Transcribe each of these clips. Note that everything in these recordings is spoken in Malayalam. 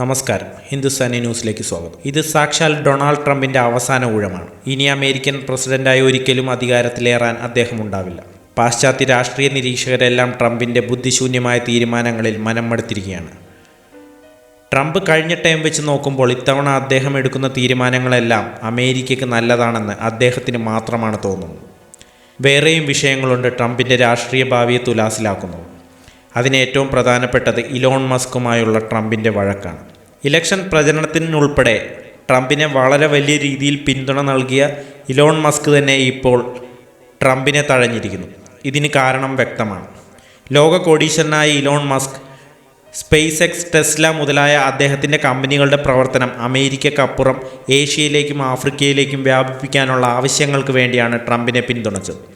നമസ്കാരം. ഹിന്ദുസ്ഥാനി ന്യൂസിലേക്ക് സ്വാഗതം. ഇത് സാക്ഷാൽ ഡൊണാൾഡ് ട്രംപിന്റെ അവസാന ഊഴമാണ്. ഇനി അമേരിക്കൻ പ്രസിഡന്റായി ഒരിക്കലും അധികാരത്തിലേറാൻ അദ്ദേഹം ഉണ്ടാവില്ല പാശ്ചാത്യ രാഷ്ട്രീയ നിരീക്ഷകരെല്ലാം ട്രംപിന്റെ ബുദ്ധിശൂന്യമായ തീരുമാനങ്ങളിൽ മനം മനംമടുത്തിരിക്കുകയാണ്. ട്രംപ് കഴിഞ്ഞ ടൈം വെച്ച് നോക്കുമ്പോൾ ഇത്തവണ അദ്ദേഹം എടുക്കുന്ന തീരുമാനങ്ങളെല്ലാം അമേരിക്കയ്ക്ക് നല്ലതാണെന്ന് അദ്ദേഹത്തിന് മാത്രമാണ് തോന്നുന്നത്. വേറെയും വിഷയങ്ങളുണ്ട് ട്രംപിന്റെ രാഷ്ട്രീയ ഭാവിയെ തുലാസിലാക്കുന്നത്. അതിന് ഏറ്റവും പ്രധാനപ്പെട്ടത് ഇലോൺ മസ്കുമായുള്ള ട്രംപിന്റെ വഴക്കാണ്. ഇലക്ഷൻ പ്രചരണത്തിനുൾപ്പെടെ ട്രംപിനെ വളരെ വലിയ രീതിയിൽ പിന്തുണ നൽകിയ ഇലോൺ മസ്ക് തന്നെ ഇപ്പോൾ ട്രംപിനെ തഴഞ്ഞിരിക്കുന്നു. ഇതിന് കാരണം വ്യക്തമാണ്. ലോക കോടീശ്വരനായ Elon Musk space X Tesla മുതലായ അദ്ദേഹത്തിന്റെ കമ്പനികളുടെ പ്രവർത്തനം അമേരിക്കക്കപ്പുറം ഏഷ്യയിലേക്കും ആഫ്രിക്കയിലേക്കും വ്യാപിപ്പിക്കാനുള്ള ആവശ്യങ്ങൾക്ക് വേണ്ടിയാണ് ട്രംപിനെ പിന്തുണച്ചത്.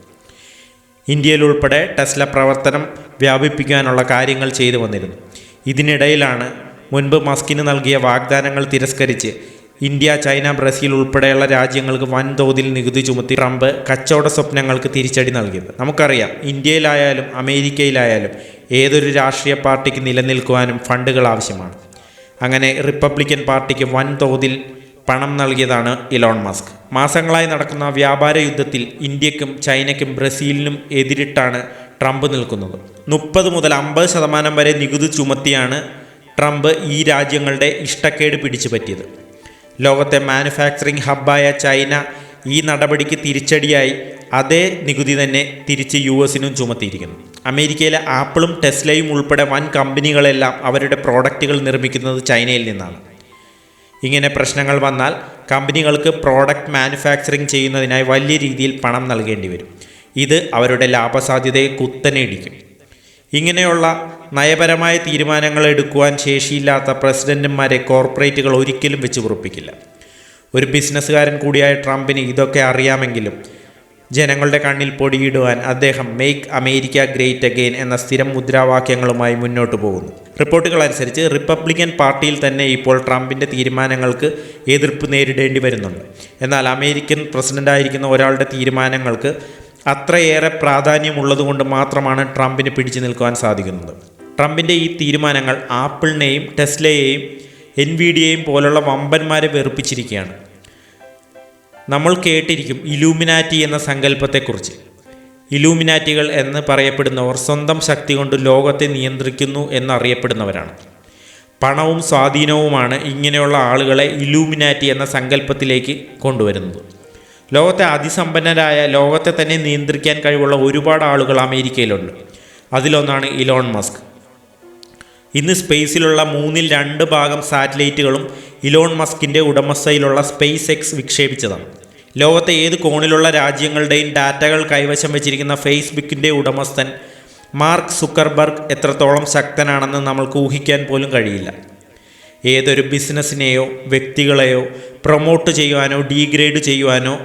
ഇന്ത്യയിൽ ഉൾപ്പെടെ ടെസ്ല പ്രവർത്തനം വ്യാപിപ്പിക്കാനുള്ള കാര്യങ്ങൾ ചെയ്തു വന്നിരുന്നു. ഇതിനിടയിലാണ് മുൻപ് മസ്കിന് നൽകിയ വാഗ്ദാനങ്ങൾ തിരസ്കരിച്ച് ഇന്ത്യ ചൈന ബ്രസീൽ ഉൾപ്പെടെയുള്ള രാജ്യങ്ങൾക്ക് വൻതോതിൽ നികുതി ചുമത്തി ട്രംപ് കച്ചവട സ്വപ്നങ്ങൾക്ക് തിരിച്ചടി നൽകിയത്. നമുക്കറിയാം ഇന്ത്യയിലായാലും അമേരിക്കയിലായാലും ഏതൊരു രാഷ്ട്രീയ പാർട്ടിക്ക് നിലനിൽക്കുവാനും ഫണ്ടുകൾ ആവശ്യമാണ്. അങ്ങനെ റിപ്പബ്ലിക്കൻ പാർട്ടിക്ക് വൻതോതിൽ പണം നൽകിയതാണ് ഇലോൺ മസ്ക്. മാസങ്ങളായി നടക്കുന്ന വ്യാപാര യുദ്ധത്തിൽ ഇന്ത്യക്കും ചൈനയ്ക്കും ബ്രസീലിനും എതിരിട്ടാണ് ട്രംപ് നിൽക്കുന്നത്. മുപ്പത് മുതൽ അമ്പത് ശതമാനം വരെ നികുതി ചുമത്തിയാണ് ട്രംപ് ഈ രാജ്യങ്ങളുടെ ഇഷ്ടക്കേട് പിടിച്ചു പറ്റിയത്. ലോകത്തെ മാനുഫാക്ചറിംഗ് ഹബ്ബായ ചൈന ഈ നടപടിക്ക് തിരിച്ചടിയായി അതേ നികുതി തന്നെ തിരിച്ച് യു എസിനും ചുമത്തിയിരിക്കുന്നു. അമേരിക്കയിലെ ആപ്പിളും ടെസ്ലയും ഉൾപ്പെടെ വൻ കമ്പനികളെല്ലാം അവരുടെ പ്രോഡക്റ്റുകൾ നിർമ്മിക്കുന്നത് ചൈനയിൽ നിന്നാണ്. ഇങ്ങനെ പ്രശ്നങ്ങൾ വന്നാൽ കമ്പനികൾക്ക് പ്രോഡക്റ്റ് മാനുഫാക്ചറിങ് ചെയ്യുന്നതിനായി വലിയ രീതിയിൽ പണം നൽകേണ്ടി വരും. ഇത് അവരുടെ ലാഭസാധ്യതയെ കുത്തനെ ഇടിക്കും ഇങ്ങനെയുള്ള നയപരമായ തീരുമാനങ്ങൾ എടുക്കുവാൻ ശേഷിയില്ലാത്ത പ്രസിഡന്റുമാരെ കോർപ്പറേറ്റുകൾ ഒരിക്കലും വെച്ച് ഉറപ്പിക്കില്ല ഒരു ബിസിനസ്സുകാരൻ കൂടിയായ ട്രംപിന് ഇതൊക്കെ അറിയാമെങ്കിലും ജനങ്ങളുടെ കണ്ണിൽ പൊടിയിടുവാൻ അദ്ദേഹം മെയ്ക്ക് അമേരിക്ക ഗ്രേറ്റ് അഗെയിൻ എന്ന സ്ഥിരം മുദ്രാവാക്യങ്ങളുമായി മുന്നോട്ടു പോകുന്നു. റിപ്പോർട്ടുകൾ അനുസരിച്ച് റിപ്പബ്ലിക്കൻ പാർട്ടിയിൽ തന്നെ ഇപ്പോൾ ട്രംപിന്റെ തീരുമാനങ്ങൾക്ക് എതിർപ്പ് നേരിടേണ്ടി വരുന്നുണ്ട്. എന്നാൽ അമേരിക്കൻ പ്രസിഡന്റായിരിക്കുന്ന ഒരാളുടെ തീരുമാനങ്ങൾക്ക് അത്രയേറെ പ്രാധാന്യമുള്ളതുകൊണ്ട് മാത്രമാണ് ട്രംപിന് പിടിച്ചു നിൽക്കുവാൻ സാധിക്കുന്നത്. ട്രംപിന്റെ ഈ തീരുമാനങ്ങൾ ആപ്പിളിനെയും ടെസ്ലയെയും എൻ വി ഡിയെയും പോലുള്ള വമ്പന്മാരെ വെറുപ്പിച്ചിരിക്കുകയാണ്. നമ്മൾ കേട്ടിരിക്കും ഇലൂമിനാറ്റി എന്ന സങ്കല്പത്തെക്കുറിച്ച്. ഇലൂമിനാറ്റികൾ എന്ന് പറയപ്പെടുന്നവർ സ്വന്തം ശക്തി കൊണ്ട് ലോകത്തെ നിയന്ത്രിക്കുന്നു എന്നറിയപ്പെടുന്നവരാണ്. പണവും സ്വാധീനവുമാണ് ഇങ്ങനെയുള്ള ആളുകളെ ഇലൂമിനാറ്റി എന്ന സങ്കല്പത്തിലേക്ക് കൊണ്ടുവരുന്നത്. ലോകത്തെ അതിസമ്പന്നരായ ലോകത്തെ തന്നെ നിയന്ത്രിക്കാൻ കഴിവുള്ള ഒരുപാട് ആളുകൾ അമേരിക്കയിലുണ്ട്. അതിലൊന്നാണ് ഇലോൺ മസ്ക്. ഇന്ന് സ്പേസിലുള്ള മൂന്നിൽ രണ്ട് ഭാഗം സാറ്റലൈറ്റുകളും ഇലോൺ മസ്കിന്റെ ഉടമസ്ഥയിലുള്ള സ്പേസ് എക്സ് വിക്ഷേപിച്ചതാണ്. ലോകത്തെ ഏത് കോണിലുള്ള രാജ്യങ്ങളുടെയും ഡാറ്റകൾ കൈവശം വെച്ചിരിക്കുന്ന ഫേസ്ബുക്കിന്റെ ഉടമസ്ഥൻ മാർക്ക് സുക്കർബർഗ് എത്രത്തോളം ശക്തനാണെന്ന് നമ്മൾക്ക് ഊഹിക്കാൻ പോലും കഴിയില്ല. ഏതൊരു ബിസിനസ്സിനെയോ വ്യക്തികളെയോ പ്രൊമോട്ട് ചെയ്യുവാനോ ഡീഗ്രേഡ് ചെയ്യുവാനോ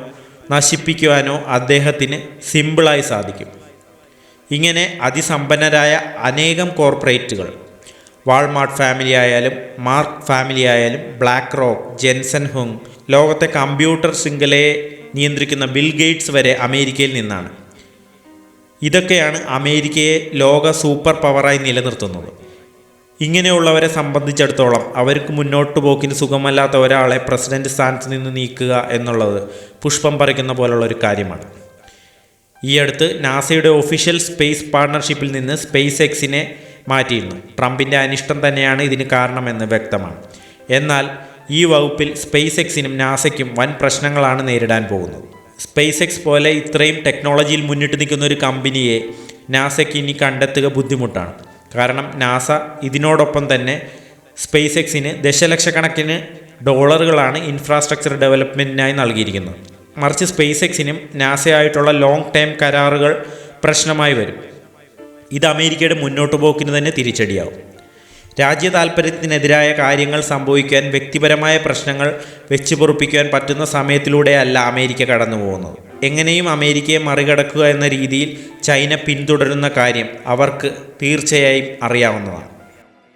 നശിപ്പിക്കുവാനോ അദ്ദേഹത്തിന് സിമ്പിളായി സാധിക്കും. ഇങ്ങനെ അതിസമ്പന്നരായ അനേകം കോർപ്പറേറ്റുകൾ വാൾമാർട്ട് ഫാമിലി ആയാലും മാർക്ക് ഫാമിലി ആയാലും ബ്ലാക്ക് റോക്ക് ജെൻസൺ ഹുങ് ലോകത്തെ കമ്പ്യൂട്ടർ ശൃംഖലയെ നിയന്ത്രിക്കുന്ന ബിൽ ഗേറ്റ്സ് വരെ അമേരിക്കയിൽ നിന്നാണ്. ഇതൊക്കെയാണ് അമേരിക്കയെ ലോക സൂപ്പർ പവറായി നിലനിർത്തുന്നത്. ഇങ്ങനെയുള്ളവരെ സംബന്ധിച്ചിടത്തോളം അവർക്ക് മുന്നോട്ട് പോക്കിന് സുഖമല്ലാത്ത ഒരാളെ പ്രസിഡന്റ് സ്ഥാനത്ത് നിന്ന് നീക്കുക എന്നുള്ളത് പുഷ്പം പറിക്കുന്ന പോലുള്ള ഒരു കാര്യമാണ്. ഈ അടുത്ത് നാസയുടെ ഒഫീഷ്യൽ സ്പേസ് പാർട്ണർഷിപ്പിൽ നിന്ന് സ്പേസ് എക്സിനെ മാറ്റിയിരുന്നു. ട്രംപിന്റെ അനിഷ്ടം തന്നെയാണ് ഇതിന് കാരണമെന്ന് വ്യക്തമാണ്. എന്നാൽ ഈ വകുപ്പിൽ സ്പേസ് എക്സിനും നാസയ്ക്കും വൻ പ്രശ്നങ്ങളാണ് നേരിടാൻ പോകുന്നത്. സ്പേസ് എക്സ് പോലെ ഇത്രയും ടെക്നോളജിയിൽ മുന്നിട്ട് നിൽക്കുന്ന ഒരു കമ്പനിയെ നാസയ്ക്ക് ഇനി കണ്ടെത്തുക ബുദ്ധിമുട്ടാണ്. കാരണം നാസ ഇതിനോടൊപ്പം തന്നെ സ്പേസ് എക്സിന് ദശലക്ഷക്കണക്കിന് ഡോളറുകളാണ് ഇൻഫ്രാസ്ട്രക്ചർ ഡെവലപ്മെന്റിനായി നൽകിയിരിക്കുന്നത്. മറിച്ച് സ്പേസ് എക്സിനും നാസയായിട്ടുള്ള ലോങ് ടൈം കരാറുകൾ പ്രശ്നമായി വരും. ഇത് അമേരിക്കയുടെ മുന്നോട്ട് പോക്കിന് തന്നെ തിരിച്ചടിയാവും. രാജ്യ താൽപ്പര്യത്തിനെതിരായ കാര്യങ്ങൾ സംഭവിക്കാൻ വ്യക്തിപരമായ പ്രശ്നങ്ങൾ വെച്ച് പൊറുപ്പിക്കുവാൻ പറ്റുന്ന സമയത്തിലൂടെയല്ല അമേരിക്ക കടന്നു പോകുന്നത്. എങ്ങനെയും അമേരിക്കയെ മറികടക്കുക എന്ന രീതിയിൽ ചൈന പിന്തുടരുന്ന കാര്യം അവർക്ക് തീർച്ചയായും അറിയാവുന്നതാണ്.